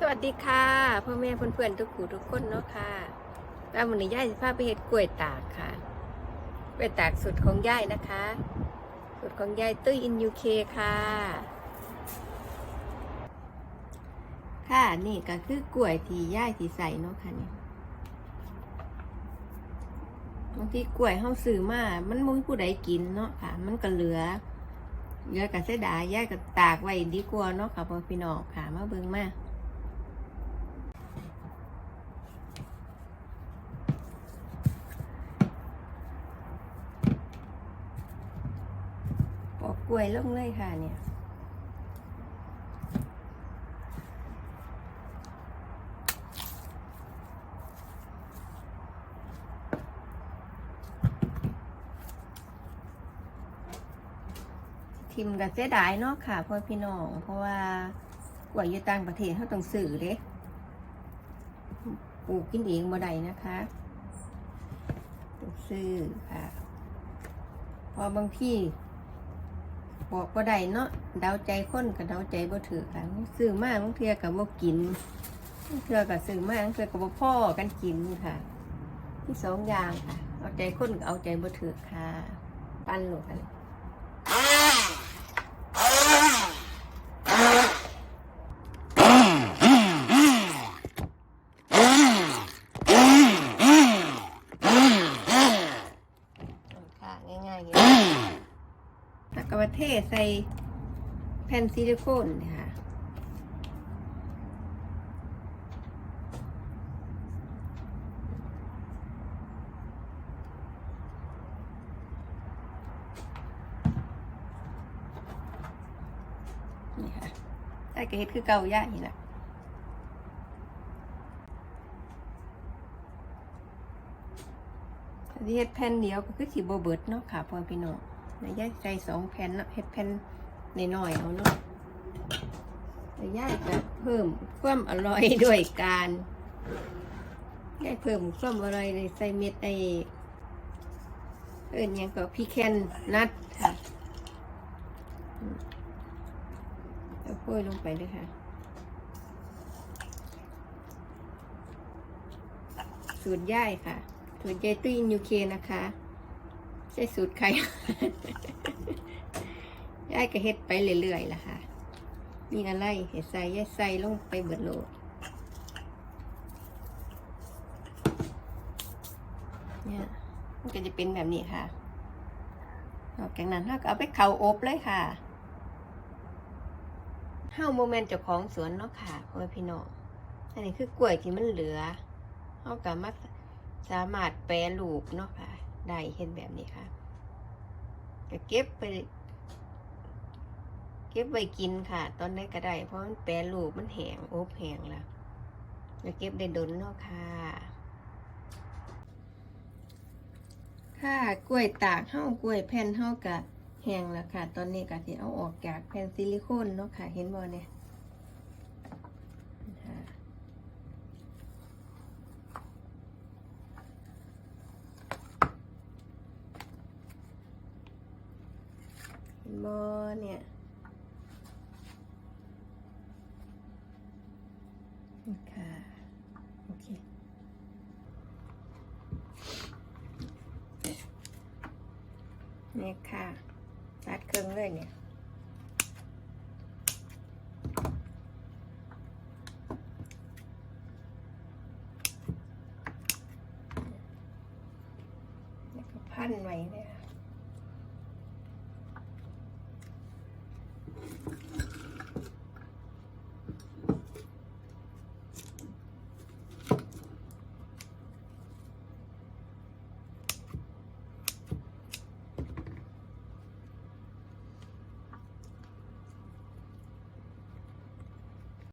สวัสดีค่ะพ่อแม่เพื่อนๆทุกคู่ทุกคนเนาะค่ะวันนี้ย่ายสิพาไปเฮ็ดกล้วยตากค่ะกล้วยตากสุดของย่ายนะคะสุดของย่ายตุ้ยอินยูเคค่ะ ค่ะนี่ก็คือกล้วยที่ย่ายที่ใส่เนาะค่ะนี่บางทีกล้วยเฮาซื้อมา มันบ่มีผู้ใดกินเนาะค่ะ มันก็เหลือเหลือก็เสดายย่ายก็ตากไว้ดีกว่าเนาะค่ะพ่อพี่น้องค่ะมาเบิ่งมา ปอกก ล้วยลงเลยค่ะเนี่ยทิมกับเสียดายเนาะค่ะพ่อพี่น้อง เพราะว่ากวยอยู่ต่างประเทศเขาต้องซื้อเด้ปลูกกินเองบ่ได้นะคะต้องซื้อค่ะ พอบางที่ บอกบ่ได้เนาะเดาใจคนกับเดาใจบ่ถือค่ะซื้อมาบางเทื่อกับบ่กินบางเทื่อกับซื้อมาบางเทื่อกับบ่พ่อกันกินค่ะ ที่สองอย่างค่ะเอาใจคนกับเอาใจบ่ถือค่ะ ปั้นหลดค่ะค่ะง่ายๆอย่างนี้แล้ว ก็มาเทใส่แผ่นซิลิโคนนยค่ะนี่ค่ะใส่กระเฮ็ดคือเกาย่านี่แหละอันนี้เฮ็ดแผ่นเดียวก็คือสีโบเบิร์ดเนาะค่ะพ่อพี่น้อง ยย่ายใจสองแผ่นเนาะเฮ็ดแผ่นน้อยๆเอาเนาะแต่ย่ายจะเพิ่มความอร่อยด้วยการย่ายเพิ่มความอร่อยในใส่เม็ดไอเอิ้นยังก็พี่แคนนัทค่ะอืมเอาโป้ยลงไปเลยค่ะ สูตรย่ายค่ะสูตรยายตุ้ยยูเคนะคะ ใช่สูตรใครย่ายก็เฮ็ดไปเรื่อยๆล่ะค่ะ มีอะไรเห็ดใส่ย่ายใส่ลงไปเบิดโลดเนี่ยมันก็จะเป็นแบบนี้ค่ะนอกจากนั้นเราก็เอาไปเข่าอบเลยค่ะเฮ้าโมเมนต์เจ้าของสวนเนาะค่ะพ่อพี่น้องอันนี้คือกล้วยที่มันเหลือเฮาก็มาสามารถแปรรูปเนาะค่ะ ได้เห็นแบบนี้ค่ะก็เก็บไป เก็บไว้กินค่ะ ตอนนี้ก็ได้ เพราะมันแปรรูปมันแหงอบแหงแล้วก็เก็บได้ดนเนาะค่ะค่ะกล้วยตากเฮากล้วยแผ่นเฮากะแหงแล้วค่ะ ตอนนี้ก็สิเอาออกจากแผ่นซิลิโคนเนาะค่ะ เห็นบ่เนี่ยค่ะ เห็นบอเนี่ยนี่ค่ะโอเคนี่ค่ะ ตัดเครื่องเลยเนี่ยแล้วก็พันไว้เนี่ย